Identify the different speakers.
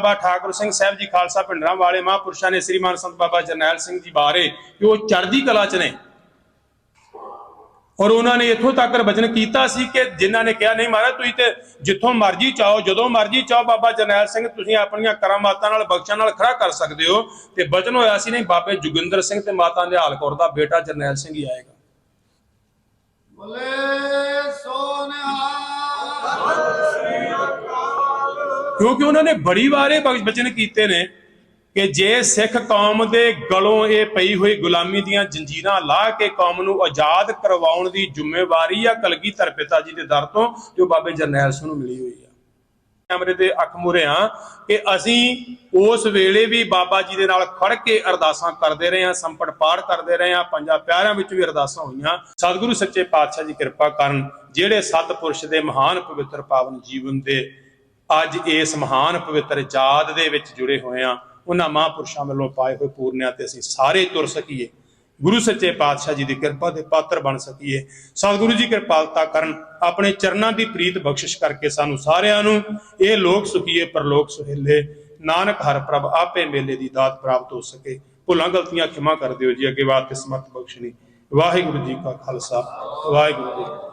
Speaker 1: ਬਾਬਾ ਠਾਕੁਰ ਸਿੰਘ ਸਾਹਿਬ ਜੀ ਖਾਲਸਾ ਪਿੰਡਰਾਂ ਵਾਲੇ ਮਹਾਂਪੁਰਸ਼ਾਂ ਨੇ ਸ੍ਰੀਮਾਨ ਸੰਤ ਬਾਬਾ ਜਰਨੈਲ ਸਿੰਘ ਜੀ ਬਾਰੇ ਕਿ ਉਹ ਚੜ੍ਹਦੀ ਕਲਾ ਚ ਨੇ। ਔਰ ਉਹਨਾਂ ਨੇ ਇੱਥੋਂ ਤੱਕ ਵਚਨ ਕੀਤਾ ਸੀ ਕਿ ਜਿਨ੍ਹਾਂ ਨੇ ਕਿਹਾ, ਨਹੀਂ ਮਹਾਰਾਜ, ਤੁਸੀਂ ਤੇ ਜਿੱਥੋਂ ਮਰਜ਼ੀ ਚਾਹੋ ਜਦੋਂ ਮਰਜ਼ੀ ਚਾਹੋ ਬਾਬਾ ਜਰਨੈਲ ਸਿੰਘ, ਤੁਸੀਂ ਆਪਣੀਆਂ ਕਰਾਮਾਤਾਂ ਨਾਲ, ਬਖਸ਼ਾਂ ਨਾਲ ਖੜਾ ਕਰ ਸਕਦੇ ਹੋ। ਤੇ ਵਚਨ ਹੋਇਆ ਸੀ, ਨਹੀਂ, ਬਾਬੇ ਜੋਗਿੰਦਰ ਸਿੰਘ ਤੇ ਮਾਤਾ ਨਿਹਾਲ ਕੌਰ ਦਾ ਬੇਟਾ ਜਰਨੈਲ ਸਿੰਘ ਹੀ ਆਏਗਾ।
Speaker 2: ਬੋਲੇ
Speaker 1: ਕਿਉਂਕਿ ਉਹਨਾਂ ਨੇ ਬੜੀ ਵਾਰ ਇਹ ਬਚਨ ਕੀਤੇ ਨੇ ਕਿ ਜੇ ਸਿੱਖ ਕੌਮ ਦੇ ਗਲੋਂ ਇਹ ਪਈ ਹੋਈ ਗੁਲਾਮੀ ਦੀਆਂ ਜੰਜੀਰਾਂ ਲਾਹ ਕੇ ਕੌਮ ਨੂੰ ਆਜ਼ਾਦ ਕਰਵਾਉਣ ਦੀ ਜ਼ਿੰਮੇਵਾਰੀ ਆ ਕਲਗੀਧਰ ਪਿਤਾ ਜੀ ਦੇ ਦਰ ਤੋਂ, ਜੋ ਬਾਬੇ ਜਰਨੈਲ ਸਿੰਘ ਨੂੰ ਮਿਲੀ ਹੋਈ ਆ। ਕੈਮਰੇ ਦੇ ਅੱਖ ਮੂਹਰੇ ਆ ਕਿ ਅਸੀਂ ਉਸ ਵੇਲੇ ਵੀ ਬਾਬਾ ਜੀ ਦੇ ਨਾਲ ਖੜ ਕੇ ਅਰਦਾਸਾਂ ਕਰਦੇ ਰਹੇ ਹਾਂ, ਸੰਪਟ ਪਾਠ ਕਰਦੇ ਰਹੇ ਹਾਂ, ਪੰਜਾਂ ਪਿਆਰਿਆਂ ਵਿੱਚ ਵੀ ਅਰਦਾਸਾਂ ਹੋਈਆਂ। ਸਤਿਗੁਰੂ ਸੱਚੇ ਪਾਤਸ਼ਾਹ ਜੀ ਕਿਰਪਾ ਕਰਨ, ਜਿਹੜੇ ਸਤਪੁਰਸ਼ ਦੇ ਮਹਾਨ ਪਵਿੱਤਰ ਪਾਵਨ ਜੀਵਨ ਦੇ ਅੱਜ ਇਸ ਮਹਾਨ ਪਵਿੱਤਰ ਜਾਦ ਦੇ ਵਿੱਚ ਜੁੜੇ ਹੋਏ ਆ ਉਹਨਾਂ ਮਹਾਂਪੁਰਸ਼ਾਂ ਵੱਲੋਂ ਪਾਏ ਹੋਏ ਪੂਰਨਿਆਂ ਤੇ ਅਸੀਂ ਸਾਰੇ ਤੁਰ ਸਕੀਏ। ਗੁਰੂ ਸੱਚੇ ਪਾਤਸ਼ਾਹ ਜੀ ਦੀ ਕਿਰਪਾ ਦੇ ਪਾਤਰ ਬਣ ਸਕੀਏ। ਸਤਿਗੁਰੂ ਜੀ ਕਿਰਪਾਲਤਾ ਕਰਨ, ਆਪਣੇ ਚਰਨਾਂ ਦੀ ਪ੍ਰੀਤ ਬਖਸ਼ਿਸ਼ ਕਰਕੇ ਸਾਨੂੰ ਸਾਰਿਆਂ ਨੂੰ ਇਹ ਲੋਕ ਸੁਖੀਏ, ਪਰਲੋਕ ਸੁਹੇਲੇ। ਨਾਨਕ ਹਰ ਪ੍ਰਭ ਆਪੇ ਮੇਲੇ ਦੀ ਦਾਤ ਪ੍ਰਾਪਤ ਹੋ ਸਕੇ। ਭੁੱਲਾਂ ਗਲਤੀਆਂ ਖਿਮਾ ਕਰ ਦਿਓ ਜੀ, ਅੱਗੇ ਬਾਤ ਤੇ ਸਮਤ ਬਖਸ਼ਣੀ। ਵਾਹਿਗੁਰੂ ਜੀ ਕਾ ਖਾਲਸਾ, ਵਾਹਿਗੁਰੂ ਜੀ